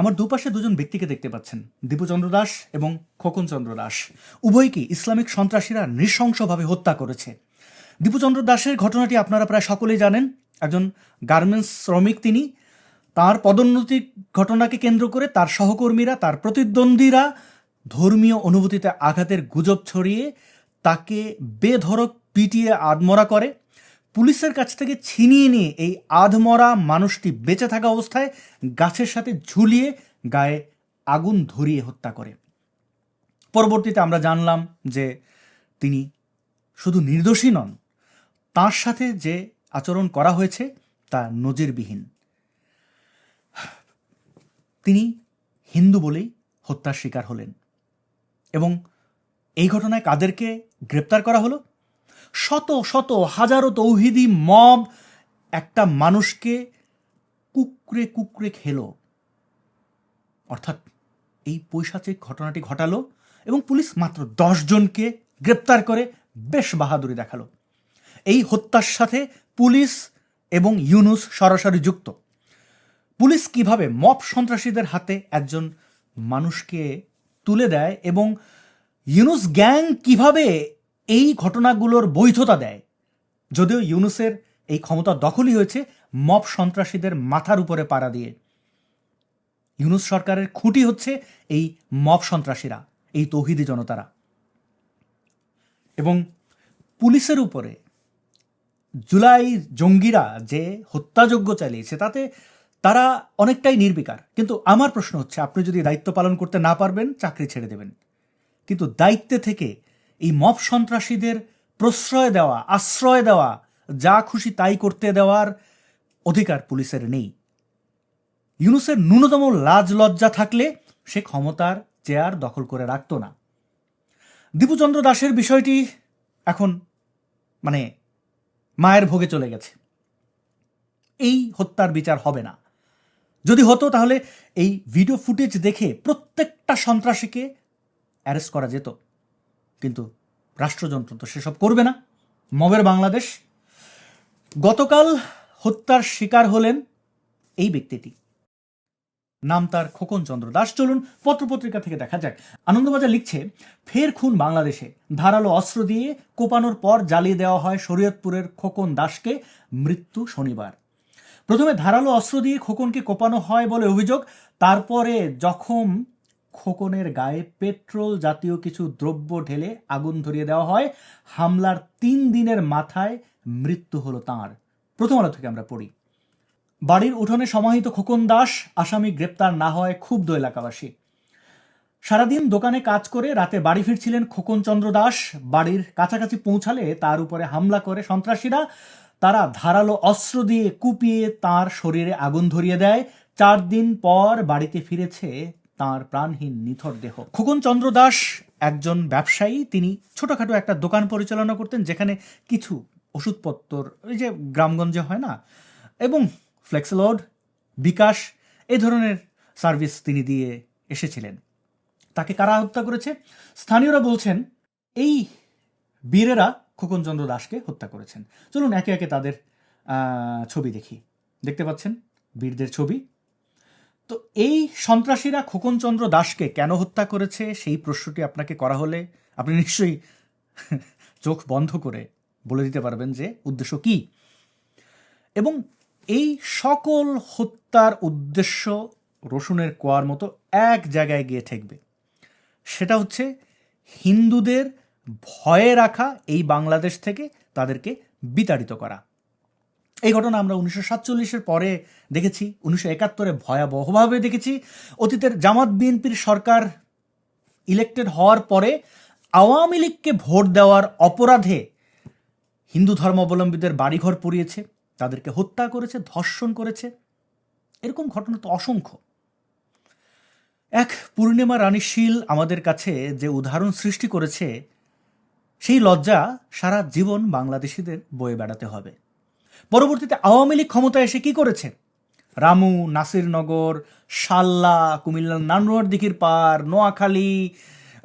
আমার দুপাশে দুজন ব্যক্তিকে দেখতে পাচ্ছেন, দীপুচন্দ্র দাস এবং খোকন চন্দ্র দাস উভয়কে ইসলামিক সন্ত্রাসীরা নৃশংসভাবে হত্যা করেছে? দীপুচন্দ্র দাসের ঘটনাটি আপনারা প্রায় সকলেই জানেন। একজন গার্মেন্টস শ্রমিক তিনি। তার পদোন্নতি ঘটনাকে কেন্দ্র করে তার সহকর্মীরা, তার প্রতিদ্বন্দ্বীরা ধর্মীয় অনুভূতিতে আঘাতের গুজব ছড়িয়ে তাকে বেধড়ক পিটিয়ে আদমরা করে। পুলিশের কাছ থেকে ছিনিয়ে নিয়ে এই আধমরা মানুষটি বেঁচে থাকা অবস্থায় গাছের সাথে ঝুলিয়ে গায়ে আগুন ধরিয়ে হত্যা করে। পরবর্তীতে আমরা জানলাম যে তিনি শুধু নির্দোষী নন, তার সাথে যে আচরণ করা হয়েছে তা নজিরবিহীন। তিনি হিন্দু বলেই হত্যার শিকার হলেন এবং এই ঘটনায় কাদেরকে গ্রেপ্তার করা হলো? শত শত, হাজারো তৌহিদি মব একটা মানুষকে কুকরে কুকরে খেলো। অর্থাৎ এই পৈশাচিক ঘটনাটি ঘটালো এবং পুলিশ মাত্র জনকে গ্রেপ্তার করে বেশ বাহাদুরি দেখাল। এই হত্যার সাথে পুলিশ এবং ইউনুস সরাসরি যুক্ত। পুলিশ কীভাবে মব সন্ত্রাসীদের হাতে একজন মানুষকে তুলে দেয় এবং ইউনুস গ্যাং কীভাবে এই ঘটনাগুলোর বৈধতা দেয়। যদিও ইউনুসের এই ক্ষমতা দখলই হয়েছে মব সন্ত্রাসীদের মাথার উপরে পাড়া দিয়ে। ইউনুস সরকারের খুঁটি হচ্ছে এই মব সন্ত্রাসীরা, এই তৌহিদি জনতারা। এবং পুলিশের উপরে জুলাই জঙ্গিরা যে হত্যাযজ্ঞ চালিয়েছে, তাতে তারা অনেকটাই নির্বিকার। কিন্তু আমার প্রশ্ন হচ্ছে, আপনি যদি দায়িত্ব পালন করতে না পারবেন, চাকরি ছেড়ে দেবেন। কিন্তু দায়িত্বে থেকে এই মব সন্ত্রাসীদের প্রশ্রয় দেওয়া, আশ্রয় দেওয়া, যা খুশি তাই করতে দেওয়ার অধিকার পুলিশের নেই। ইউনুসের ন্যূনতম লাজ লজ্জা থাকলে সে ক্ষমতার চেয়ার দখল করে রাখত না। দীপুচন্দ্র দাসের বিষয়টি এখন মানে মায়ের ভোগে চলে গেছে। এই হত্যার বিচার হবে না। যদি হতো তাহলে এই ভিডিও ফুটেজ দেখে প্রত্যেকটা সন্ত্রাসীকে অ্যারেস্ট করা যেত। কিন্তু রাষ্ট্রযন্ত্র তো সেসব করবে না। মবের বাংলাদেশ। গতকাল হত্যার শিকার হলেন এই ব্যক্তিটি। নাম তার খোকন চন্দ্র দাস। চলুন পত্রপত্রিকা থেকে দেখা যাক। আনন্দবাজার লিখছে, ফের খুন বাংলাদেশে। ধারালো অস্ত্র দিয়ে কোপানোর পর জ্বালিয়ে দেওয়া হয় শরীয়তপুরের খোকন দাসকে মৃত্যু শনিবার। প্রথমে ধারালো অস্ত্র দিয়ে খোকনকে কোপানো হয় বলে অভিযোগ, তারপরে জখম খোকনের গায়ে পেট্রোল জাতীয় কিছু দ্রব্য ঢেলে আগুন ধরিয়ে দেওয়া হয়। হামলার তিন দিনের মাথায় মৃত্যু হলো তাঁর। প্রথম আলো থেকে আমরা পড়ি। বাড়ির উঠোনে সমাহিত খোকন দাস, আসামি গ্রেপ্তার না হয় ক্ষুব্ধ এলাকাবাসী। সারাদিন দোকানে কাজ করে রাতে বাড়ি ফিরছিলেন খোকন চন্দ্র দাস। বাড়ির কাছাকাছি পৌঁছালে তার উপরে হামলা করে সন্ত্রাসীরা। তারা ধারালো অস্ত্র দিয়ে কুপিয়ে তার শরীরে আগুন ধরিয়ে দেয়। চার দিন পর বাড়িতে ফিরেছে তার প্রাণহীন নিথর দেহ। খোকন চন্দ্র দাস একজন ব্যবসায়ী, তিনি ছোটখাটো একটা দোকান পরিচালনা করতেন যেখানে কিছু ওষুধপত্র ওই যে গ্রামগঞ্জে হয় না, এবং ফ্লেক্সলোড বিকাশ এই ধরনের সার্ভিস তিনি দিয়ে এসেছিলেন। তাকে কারা হত্যা করেছে? স্থানীয়রা বলছেন, এই বীরেরা খোকনচন্দ্র দাসকে হত্যা করেছেন। চলুন একে একে তাদের ছবি দেখি। দেখতে পাচ্ছেন বীরদের ছবি। তো এই সন্ত্রাসীরা খোকনচন্দ্র দাসকে কেন হত্যা করেছে? সেই প্রশ্নটি আপনাকে করা হলে আপনি নিশ্চয়ই চোখ বন্ধ করে বলে দিতে পারবেন যে উদ্দেশ্য কি। এবং এই সকল হত্যার উদ্দেশ্য রসুনের কোয়ার মতো এক জায়গায় গিয়ে ঠেকবে। সেটা হচ্ছে হিন্দুদের ভয়ে রাখা এই বাংলাদেশ থেকে তাদেরকে বিতাড়িত করা। এই ঘটনা আমরা উনিশশো সাতচল্লিশের পরে দেখেছি, উনিশশো একাত্তরে ভয়াবহভাবে দেখেছি। অতীতের জামাত বিএনপির সরকার ইলেক্টেড হওয়ার পরে আওয়ামী লীগকে ভোট দেওয়ার অপরাধে হিন্দু ধর্মাবলম্বীদের বাড়িঘর পুড়িয়েছে, তাদেরকে হত্যা করেছে, ধর্ষণ করেছে। এরকম ঘটনা তো অসংখ্য। এক পূর্ণিমা রানী শীল আমাদের কাছে যে উদাহরণ সৃষ্টি করেছে, সেই লজ্জা সারা জীবন বাংলাদেশিদের বয়ে বেড়াতে হবে। পরবর্তীতে আওয়ামী লীগ ক্ষমতায় এসে কি করেছে? রামু, নাসিরনগর, শাল্লা, কুমিল্লার নানুয়ার দিঘির পার, নোয়াখালী,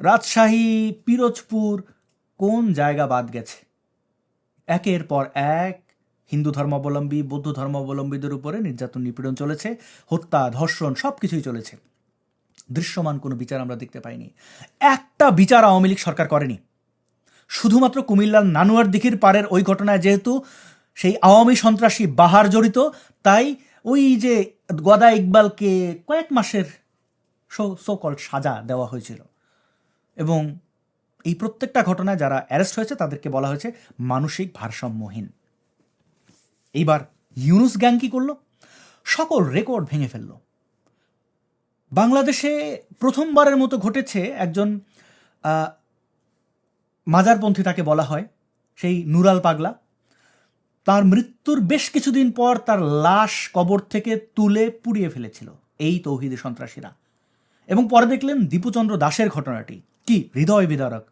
রাজশাহী, পিরোজপুর, কোন জায়গা বাদ গেছে? একের পর এক হিন্দু ধর্মাবলম্বী, বৌদ্ধ ধর্মাবলম্বীদের উপরে নির্যাতন, নিপীড়ন চলেছে, হত্যা, ধর্ষণ সব কিছুই চলেছে। দৃশ্যমান কোনো বিচার আমরা দেখতে পাইনি। একটা বিচার আওয়ামী লীগ সরকার করেনি। শুধুমাত্র কুমিল্লার নানুয়ার দিঘির পাড়ের ওই ঘটনায় যেহেতু সেই আওয়ামী সন্ত্রাসী বাহার জড়িত। তাই ওই যে গদা ইকবালকে কয়েক মাসের সো কল সাজা দেওয়া হয়েছিল। এবং এই প্রত্যেকটা ঘটনায় যারা অ্যারেস্ট হয়েছে, তাদেরকে বলা হয়েছে মানসিক ভারসাম্যহীন। এইবার ইউনুস গ্যাং কি করল? সকল রেকর্ড ভেঙে ফেলল। বাংলাদেশে প্রথমবারের মতো ঘটেছে একজন মাজারপন্থী তাকে বলা হয়, সেই নুরাল পাগলা। তার মৃত্যুর বেশ কিছুদিন পর তার লাশ কবর থেকে তুলে পুড়িয়ে ফেলেছিল, এই তৌহিদি সন্ত্রাসীরা। এবং পরে দেখলেন দীপুচন্দ্র দাসের ঘটনাটি। কি হৃদয় বিদারক।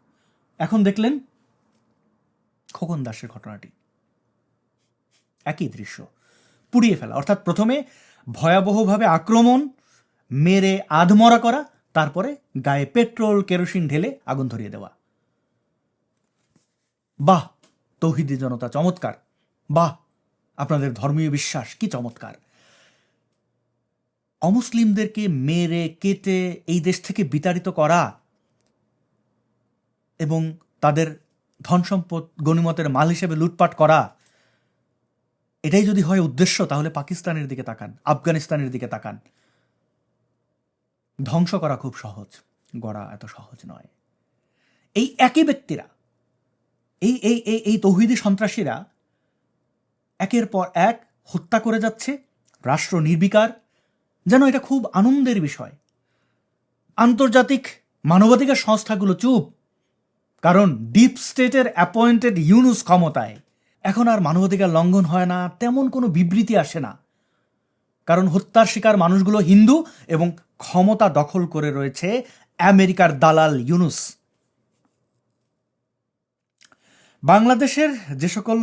এখন দেখলেন খোকন দাসের ঘটনাটি। একই দৃশ্য। পুড়িয়ে ফেলা। অর্থাৎ প্রথমে ভয়াবহভাবে আক্রমণ, মেরে আধমরা করা, তারপরে গায়ে পেট্রোল, কেরোসিন ঢেলে আগুন ধরিয়ে দেওয়া। বাহ! তৌহিদি জনতা চমৎকার। বাহ, আপনাদের ধর্মীয় বিশ্বাস, কি চমৎকার। অমুসলিমদেরকে মেরে, কেটে এই দেশ থেকে বিতাড়িত করা এবং তাদের ধন সম্পদ গণিমতের মাল হিসেবে লুটপাট করা, এটাই যদি হয় উদ্দেশ্য, তাহলে পাকিস্তানের দিকে তাকান, আফগানিস্তানের দিকে তাকান। ধ্বংস করা খুব সহজ, গড়া এত সহজ নয়। এই একই ব্যক্তিরা এই এই এই তৌহিদি সন্ত্রাসীরা একের পর এক হত্যা করে যাচ্ছে, রাষ্ট্র নির্বিকার, যেন এটা খুব আনন্দের বিষয়। আন্তর্জাতিক মানবাধিকার সংস্থাগুলো চুপ, কারণ ডিপ স্টেটের অ্যাপয়েন্টেড ইউনুস ক্ষমতায়। এখন আর মানবাধিকার লঙ্ঘন হয় না, তেমন কোনো বিবৃতি আসে না। কারণ হত্যার শিকার মানুষগুলো হিন্দু এবং ক্ষমতা দখল করে রয়েছে আমেরিকার দালাল ইউনুস। বাংলাদেশের যে সকল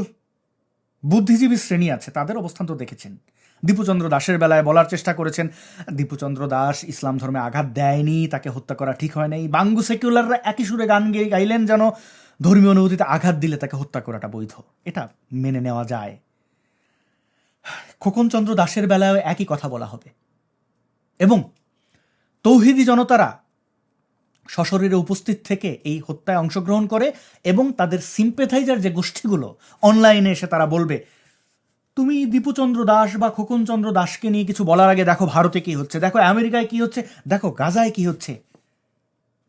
বুদ্ধিজীবী শ্রেণি আছে, তাদের অবস্থান তো দেখেছেন। দীপুচন্দ্র দাসের বেলায় বলার চেষ্টা করেছেন, দীপুচন্দ্র দাস ইসলাম ধর্মে আঘাত দেয়নি, তাকে হত্যা করা ঠিক হয় নাই। বাঙ্গু সেকুলাররা একই সুরে গান গেয়ে গাইলেন যেন ধর্মীয় অনুভূতিতে আঘাত দিলে তাকে হত্যা করাটা বৈধ। এটা মেনে নেওয়া যায়। খোকনচন্দ্র দাসের বেলায় একই কথা বলা হবে। এবং তৌহিদি জনতারা সশরীরে উপস্থিত থেকে এই হত্যায় অংশগ্রহণ করে এবং তাদের সিম্পেথাইজার যে গোষ্ঠীগুলো অনলাইনে এসে তারা বলবে, তুমি দীপুচন্দ্র দাস বা খোকনচন্দ্র দাসকে নিয়ে কিছু বলার আগে দেখো ভারতে কি হচ্ছে, দেখো আমেরিকায় কি হচ্ছে, দেখো গাজায় কি হচ্ছে।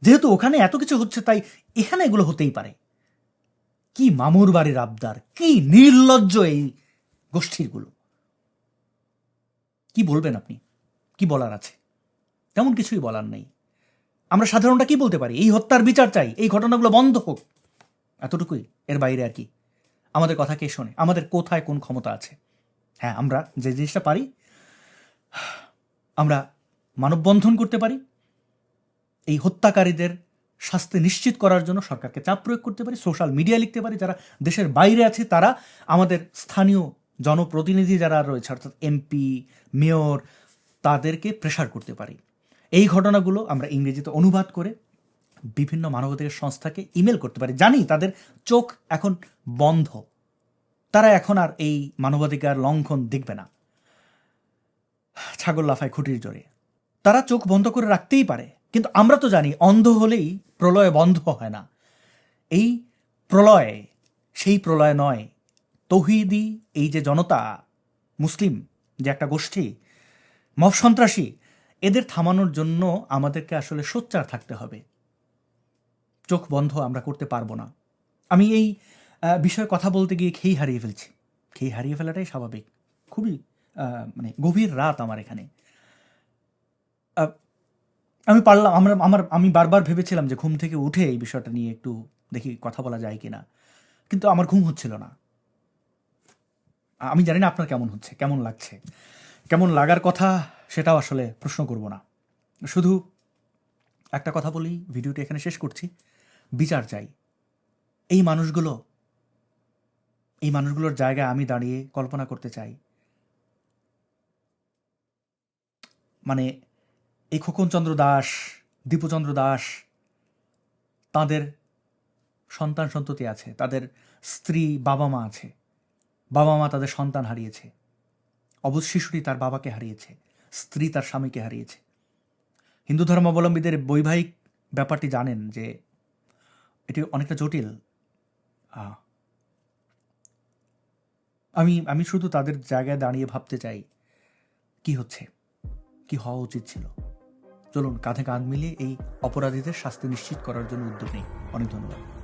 যেহেতু ওখানে এত কিছু হচ্ছে, তাই এখানে এগুলো হতেই পারে। কি মামুর বাড়ির আবদার, কি নির্লজ্জ এই গোষ্ঠীরগুলো কি বলবেন আপনি? কি বলার আছে? তেমন কিছুই বলার নেই। আমরা সাধারণটা কি বলতে পারি? এই হত্যার বিচার চাই, এই ঘটনাগুলো বন্ধ হোক। এতটুকুই, এর বাইরে আর কি। আমাদের কথা কে শোনে? আমাদের কোথায় কোন ক্ষমতা আছে? হ্যাঁ আমরা যে জিনিসটা পারি, আমরা মানববন্ধন করতে পারি, এই হত্যাকারীদের শাস্তি নিশ্চিত করার জন্য সরকারকে চাপ প্রয়োগ করতে পারি, সোশ্যাল মিডিয়া লিখতে পারি, যারা দেশের বাইরে আছে, তারা আমাদের স্থানীয় জনপ্রতিনিধি যারা রয়েছে, অর্থাৎ এমপি, মেয়র, তাদেরকে প্রেশার করতে পারি। এই ঘটনাগুলো আমরা ইংরেজিতে অনুবাদ করে বিভিন্ন মানবাধিকার সংস্থাকে ইমেল করতে পারি। জানি, তাদের চোখ এখন বন্ধ। তারা এখন আর এই মানবাধিকার লঙ্ঘন দেখবে না। ছাগল লাফায়, খুঁটির জোরে। তারা চোখ বন্ধ করে রাখতেই পারে। কিন্তু আমরা তো জানি, অন্ধ হলেই প্রলয় বন্ধ হয় না। এই প্রলয়, সেই প্রলয় নয়। তৌহিদি, এই যে জনতা, মুসলিম যে একটা গোষ্ঠী, মব সন্ত্রাসী এদের থামানোর জন্য আমাদেরকে আসলে সোচ্চার থাকতে হবে। চোখ বন্ধ আমরা করতে পারব না। আমি এই বিষয়ে কথা বলতে গিয়ে খেই হারিয়ে ফেলছি। খেই হারিয়ে ফেলাটাই স্বাভাবিক। খুবই মানে গভীর রাত আমার এখানে। আমি পারলাম, আমরা, আমার, আমি বারবার ভেবেছিলাম যে ঘুম থেকে উঠে এই বিষয়টা নিয়ে একটু দেখি কথা বলা যায় কি না কিন্তু আমার ঘুম হচ্ছিল না। আমি জানি না আপনার কেমন হচ্ছে, কেমন লাগছে। কেমন লাগার কথা সেটাও আসলে প্রশ্ন করব না। শুধু একটা কথা বলি, ভিডিওটি এখানে শেষ করছি। বিচার চাই। এই মানুষগুলো, এই মানুষগুলোর জায়গায় আমি দাঁড়িয়ে কল্পনা করতে চাই। মানে এই খোকনচন্দ্র দাস, দীপুচন্দ্র দাস, তাদের সন্তান সন্ততি আছে, তাদের স্ত্রী বাবা মা আছে। বাবা মা তাদের সন্তান হারিয়েছে। অবুধ শিশুটি তার বাবাকে হারিয়েছে। স্ত্রী তার স্বামীকে হারিয়েছে। হিন্দু ধর্মাবলম্বীদের বৈবাহিক ব্যাপারটি জানেন যে এটি অনেকটা জটিল। আমি আমি শুধু তাদের জায়গায় দাঁড়িয়ে ভাবতে চাই, কি হচ্ছে? কি হওয়া উচিত ছিল? চলুন, কাঁধে কাঁধ মিলিয়ে এই অপরাধীদের শাস্তি নিশ্চিত করার জন্য উদ্যোগ নেই। অনেক ধন্যবাদ।